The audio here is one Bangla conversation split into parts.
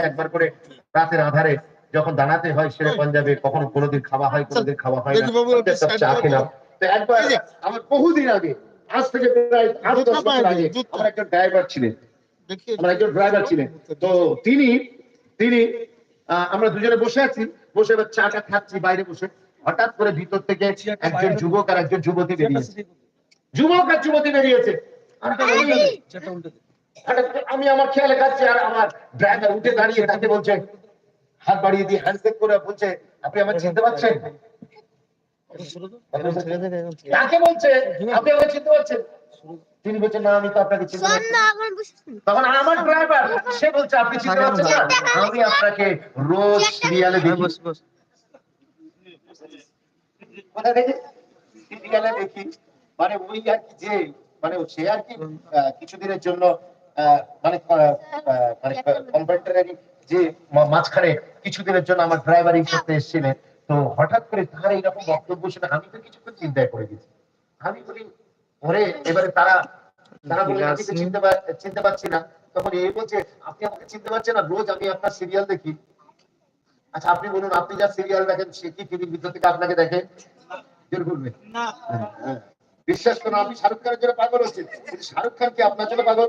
একবার করে রাতের আধারে যখন দাঁড়াতে হয় সেরে পাঞ্জাবে কখনো কোনোদিন খাওয়া হয় কোনোদিন খাওয়া হয় না। চা খেলাম। তো একবার আমার বহুদিন আগে আজ থেকে প্রায় আট দশ বছর আগে আমার একটা ড্রাইভার ছিলেন। আমার একজন ড্রাইভার ছিলেন। তো তিনি তিনি আহ, আমরা দুজনে বসে আছি বসে এবার চাটা খাচ্ছি বাইরে বসে। হঠাৎ করে ভিতর থেকে একজন যুবক আর একজন যুবতী বেরিয়েছে। যুবক আর যুবতী বেরিয়েছে। আর আমি- আমার খেয়ালে খাচ্ছি আর আমার ড্রাইভার উঠে দাঁড়িয়ে তাকে বলছে হাত বাড়িয়ে দিয়ে হ্যান্ডশেক করে বলছে আপনি আমার চিনতে পারছেন? কাকে বলছে আপনি আমাকে চিনতে পারছেন? তিনি বলছেন না আমি তো আপনাকে চিনতে তখন আমার ড্রাইভার সে বলছে আপনি চিনতে পারছেন না? আমি আপনাকে রোজ সিরিয়ালে দেখি। কোথায় দেখি? সিরিয়ালে দেখি। মানে ওই আর কি যে মানে সে আর কি আহ, কিছুদিনের জন্য মানে মানে কম্পারেটারি যে মাঝখানে কিছুদিনের জন্য আমার ড্রাইভারিং করতে এসেছিলেন। তো হঠাৎ করে তার এইরকম বক্তব্য শুনে আমি তো কিছুক্ষণ চিন্তায় পড়ে গেছি। আমি বলি ওরে এবারে তারা তারা বলে আমি চিনতে চিনতে পারছি না। তখন এই বলছে আপনি আমাকে চিনতে পারছেন না? রোজ আমি আপনার সিরিয়াল দেখি। আচ্ছা আপনি বলুন আপনি যা সিরিয়াল দেখেন সে কি টিভির ভিতর থেকে আপনাকে দেখে? করবে? হ্যাঁ। বিশ্বাস করুন আপনি শাহরুখ খানের জন্য পাগল হচ্ছেন শাহরুখ খান কি আপনার জন্য পাগল?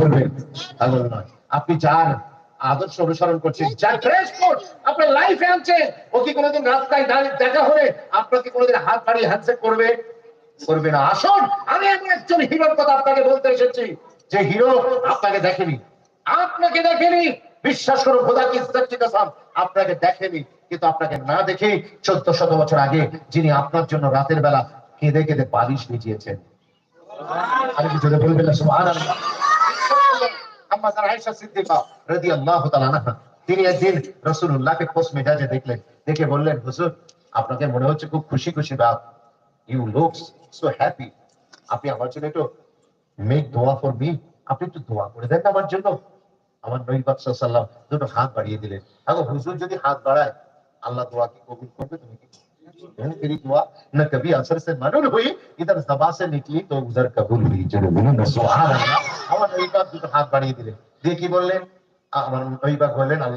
বলবেন নয়। আপনি যার আদর্শ অনুসরণ করছেন, যার ড্রেস কোড আপনার ও কি কোনোদিন রাস্তায় দেখা হলে আপনাকে কোনোদিন হাত বাড়িয়ে হ্যান্ডশেক করবে? করবে না। আসুন, আমি এমন একজন হিরোর কথা আপনাকে বলতে এসেছি, যে হিরো আপনাকে দেখেনি। আপনাকে দেখেনি। বিশ্বাস করুন খোদা কি আপনাকে দেখেনি। কিন্তু আপনাকে না দেখে চোদ্দ শত বছর আগে যিনি আপনার জন্য রাতের বেলা কেঁদে কেঁদে বালিশ ভিজিয়েছেন। আমি কি জোরে বলবেন না তিনি একদিন খোশ মেজাজে দেখলেন, দেখে বললেন আপনাকে মনে হচ্ছে খুব খুশি খুশি ইউ সো হ্যাপি আপনি আমার জন্য একটু মেক দোয়া ফর মি আপনি একটু দোয়া করে দেন আমার জন্য। আমার নবী পাক দুটো হাত বাড়িয়ে দিলেন। আগো হুজুর যদি হাত বাড়ায়, আল্লাহ দোয়া কি কবুল করবে? তুমি কি न कभी असर से हुई इधर से निकली तो उधर कबूल हुई चलो बोलो আমার নবীবাগ দুটো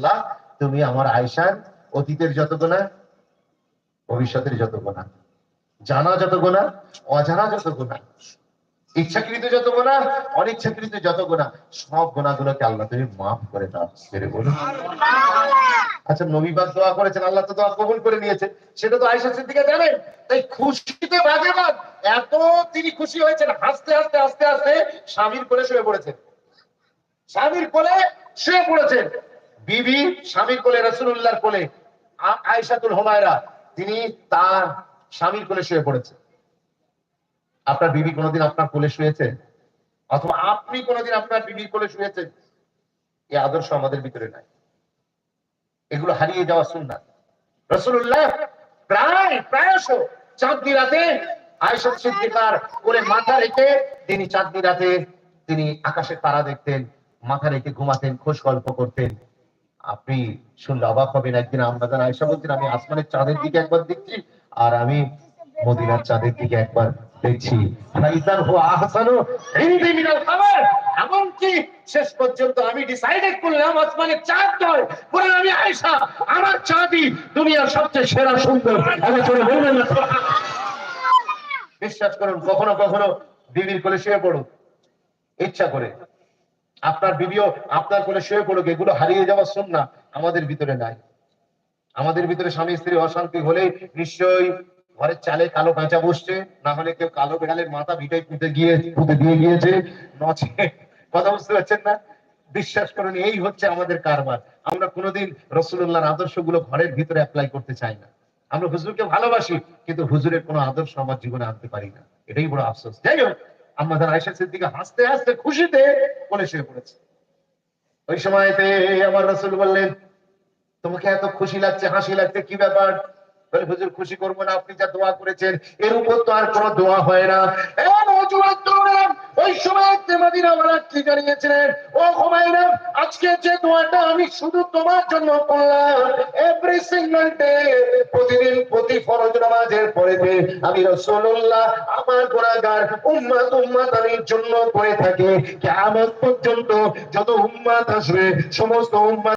তুমি আমার আয়সার অতীতের যত গোনা ভবিষ্যতের যত গোনা জানা যত গোনা অজানা যত গোনা ইচ্ছাকৃত যত গোনা অনিচ্ছাকৃত যত গোনা সব গোনাগুলোকে আল্লাহ তুমি মাফ করে দাও, ছেড়ে বলুন আচ্ছা নবীবাদ দোয়া করেছেন, আল্লাহ তো দোয়া কবুল করে নিয়েছে। সেটা তো আয়েশা সিদ্দিকা জানেন? তাই খুশিতে বাজেবাদ এত তিনি খুশি হয়েছেন, হাসতে হাসতে হাসতে হাসতে স্বামীর কোলে শুয়ে পড়েছেন। স্বামীর কোলে শুয়ে পড়েছেন। বিবি স্বামীর কোলে রসুল্লাহর কোলে আয়েশাতুল হুমায়রা, তিনি তার স্বামীর কোলে শুয়ে পড়েছেন। আপনার বিবি কোনোদিন আপনার কোলে শুয়েছে? অথবা আপনি কোনোদিন আপনার বিবির কোলে শুয়েছেন এই আদর্শ আমাদের ভিতরে নাই। এগুলো হারিয়ে যাওয়া সুন্নাত। রসুল্লাহ প্রায়, প্রায়শ চাঁদনি রাতে আয়সা সিদ্দিকার কোলে মাথা রেখে তিনি চাঁদনি রাতে তিনি আকাশের তারা দেখতেন, মাথা রেখে ঘুমাতেন, খোশ গল্প করতেন। আপনি শুনলে অবাক হবেন, একদিন আমরা যারা আয়সা বলছেন আমি আসমানের চাঁদের দিকে একবার দেখছি, আর আমি মদিনার চাঁদের দিকে একবার দেখছি। এমনকি শেষ পর্যন্ত আমি ডিসাইডেড করলাম আসমানের চাঁদ নয় আমি আয়েশা, আমার চাঁদই দুনিয়ার সবচেয়ে সেরা সুন্দর। না। বিশ্বাস করুন, কখনো কখনো বিবির কোলে শুয়ে পড়ুন। ইচ্ছা করে। আপনার বিবিও আপনার কোলে শুয়ে পড়ুক, এগুলো হারিয়ে যাওয়ার সুন্না আমাদের ভিতরে নাই। আমাদের ভিতরে স্বামী স্ত্রী অশান্তি হলে নিশ্চয়ই ঘরের চালে কালো কাঁচা বসছে, না হলে কেউ কালো বেড়ালের মাথা ভিটাই পুঁতে গিয়ে, পুঁতে দিয়ে গিয়েছে, নচে। কথা বুঝতে পারছেন না? বিশ্বাস করুন, এই হচ্ছে আমাদের কারবার। আমরা কোনোদিন রসুল্লাহর আদর্শগুলো ঘরের ভিতরে অ্যাপ্লাই করতে চাই না। আমরা হুজুরকে ভালোবাসি, কিন্তু হুজুরের কোনো আদর্শ আমার জীবনে আনতে পারি না। এটাই বড় আফসোস। যাই হোক আমাদের আয়সা সিদ্দিকে হাসতে হাসতে খুশিতে বলে শুয়ে পড়েছে। ওই সময়তে আমার রসুল বললেন, তোমাকে এত খুশি লাগছে, হাসি লাগছে, কি ব্যাপার? হুজুর, খুশি করব না, আপনি যা দোয়া করেছেন, এর উপর তো আর কোনো দোয়া হয় না। আমি জন্য প্রতিদিন আমি আমার জন্য করে থাকি। কিয়ামত পর্যন্ত যত উম্মত আসবে, সমস্ত উম্মত